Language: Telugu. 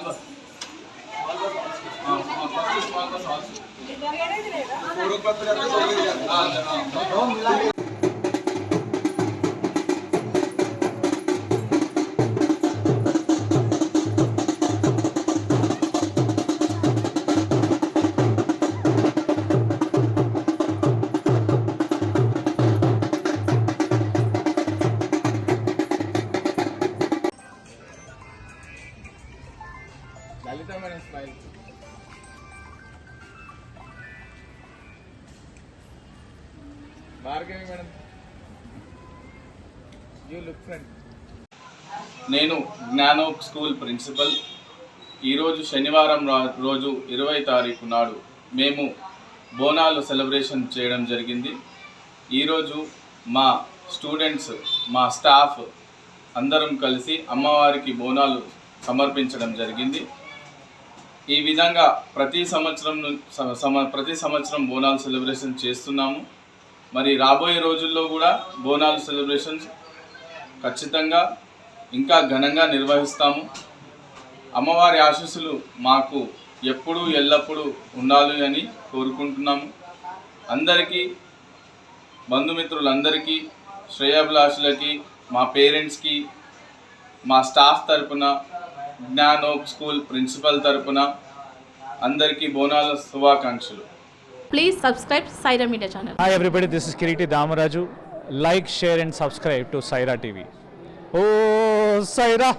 small bus small bus also four o'clock లలితమైన smile Bhargavi madam you look friend నేను జ్ఞానోక్ స్కూల్ ప్రిన్సిపల్. ఈరోజు శనివారం రా- రోజు ఇరవై తారీఖు నాడు మేము బోనాలు సెలబ్రేషన్ చేయడం జరిగింది. ఈరోజు మా స్టూడెంట్స్ మా స్టాఫ్ అందరం కలిసి అమ్మవారికి బోనాలు సమర్పించడం జరిగింది. ఈ విధంగా ప్రతి సంవత్సరం సమ- ప్రతి సంవత్సరం బోనాలు సెలబ్రేషన్ చేస్తున్నాము. మరి రాబోయే రోజుల్లో కూడా బోనాలు సెలబ్రేషన్స్ ఖచ్చితంగా ఇంకా ఘనంగా నిర్వహిస్తాము. అమ్మవారి ఆశీస్సులు మాకు ఎప్పుడూ ఎల్లప్పుడూ ఉండాలి అని కోరుకుంటున్నాము. అందరికీ బంధుమిత్రులందరికీ శ్రేయాభిలాషులకి మా పేరెంట్స్కి మా స్టాఫ్ తరపున జ్ఞానోప్ స్కూల్ ప్రిన్సిపల్ తరపున అందరికి బోనాల శుభాకాంక్షలు. Please subscribe Saira media channel hi everybody this is Kireeti Damaraju like share and subscribe to Saira TV oh Sye Raa